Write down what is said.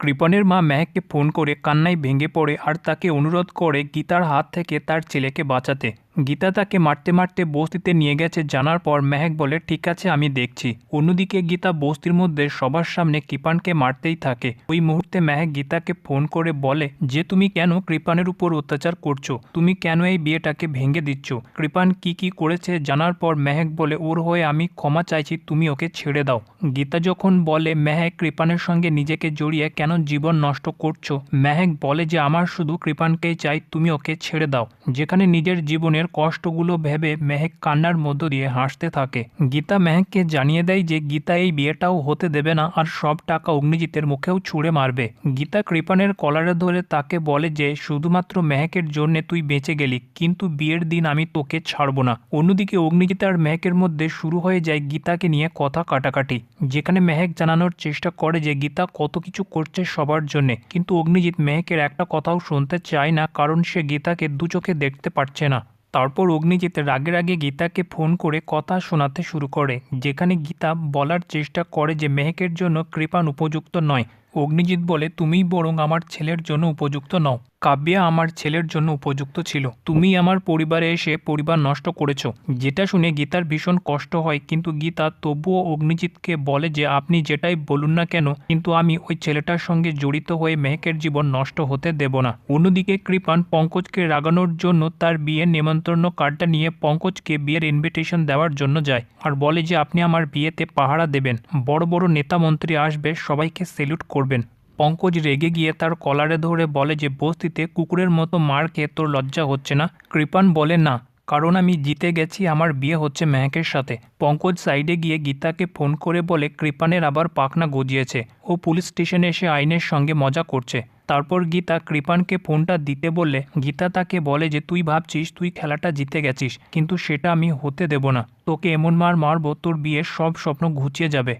কৃপণের মা মেহেককে ফোন করে কান্নায় ভেঙে পড়ে আর তাকে অনুরোধ করে গীতার হাত থেকে তার ছেলেকে বাঁচাতে। গীতা তাকে মারতে মারতে বস্তিতে নিয়ে গেছে, জানার পর মেহেক বলে, ঠিক আছে, আমি দেখছি। অন্যদিকে গীতা বস্তির মধ্যে সবার সামনে কৃপানকে মারতেই থাকে। ওই মুহূর্তে মেহেক গীতাকে ফোন করে বলে, যে তুমি কেন কৃপানের উপর অত্যাচার করছ? তুমি কেন এই বিয়েটাকে ভেঙে দিচ্ছ? কৃপান কি কি করেছে? জানার পর মেহেক বলে, ওর হয়ে আমি ক্ষমা চাইছি, তুমি ওকে ছেড়ে দাও। গীতা যখন বলে, মেহেক কৃপানের সঙ্গে নিজেকে জড়িয়ে কেন জীবন নষ্ট করছ? মেহেক বলে যে, আমার শুধু কৃপানকেই চাই, তুমি ওকে ছেড়ে দাও। যেখানে নিজের জীবনের কষ্টগুলো ভেবে মেহেক কান্নার মধ্য দিয়ে হাসতে থাকে। গীতা মেহেককে জানিয়ে দেয় যে, গীতা এই বিয়েটাও হতে দেবে না আর সব টাকা অগ্নিজিতের মুখেও ছুঁড়ে মারবে। গীতা কৃপানের কলারে ধরে তাকে বলে যে, শুধুমাত্র মেহেকের জন্যে তুই বেঁচে গেলি, কিন্তু বিয়ের দিন আমি তোকে ছাড়বো না। অন্যদিকে অগ্নিজিৎ আর মেহেকের মধ্যে শুরু হয়ে যায় গীতাকে নিয়ে কথা কাটাকাটি, যেখানে মেহেক জানানোর চেষ্টা করে যে, গীতা কত কিছু করছে সবার জন্যে, কিন্তু অগ্নিজিৎ মেহেকের একটা কথাও শুনতে চায় না কারণ সে গীতাকে দু চোখে দেখতে পারছে না। তারপর অগ্নিজিৎ রাগে রাগে গীতাকে ফোন করে কথা শোনাতে শুরু করে, যেখানে গীতা বলার চেষ্টা করে যে মেহেকের জন্য কৃপান উপযুক্ত নয়। অগ্নিজিৎ বলে তুমি বরং আমার ছেলের জন্য উপযুক্ত নও। কাব্যা আমার ছেলের জন্য উপযুক্ত ছিল। তুমি আমার পরিবারে এসে পরিবার নষ্ট করেছ। যেটা শুনে গীতার ভীষণ কষ্ট হয়, কিন্তু গীতা তবুও অগ্নিজিৎকে বলে যে, আপনি যেটাই বলুন না কেন, কিন্তু আমি ওই ছেলেটার সঙ্গে জড়িত হয়ে মেহেকের জীবন নষ্ট হতে দেব না। অন্যদিকে কৃপান পঙ্কজকে রাগানোর জন্য তার বিয়ের নেমন্তন্ন কার্ডটা নিয়ে পঙ্কজকে বিয়ের ইনভিটেশন দেওয়ার জন্য যায় আর বলে যে, আপনি আমার বিয়েতে পাহারা দেবেন। বড় বড় নেতা মন্ত্রী আসবে, সবাইকে সেলুট করবেন। পঙ্কজ রেগে গিয়ে তার কলারে ধরে বলে যে, বস্তিতে কুকুরের মতো মার খেয়ে তোর লজ্জা হচ্ছে না? কৃপান বলে, না, কারণ আমি জিতে গেছি, আমার বিয়ে হচ্ছে মেহেকের সাথে। পঙ্কজ সাইডে গিয়ে গীতাকে ফোন করে বলে, কৃপানের আবার পাখনা গজিয়েছে। ও পুলিশ স্টেশনে এসে আইনের সঙ্গে মজা করছে। তারপর গীতা কৃপানকে ফোনটা দিতে বললে, গীতা তাকে বলে যে, তুই ভাবছিস তুই খেলাটা জিতে গেছিস, কিন্তু সেটা আমি হতে দেব না। তোকে এমন মার মারবো, তোর বিয়ের সব স্বপ্ন ঘুচিয়ে যাবে।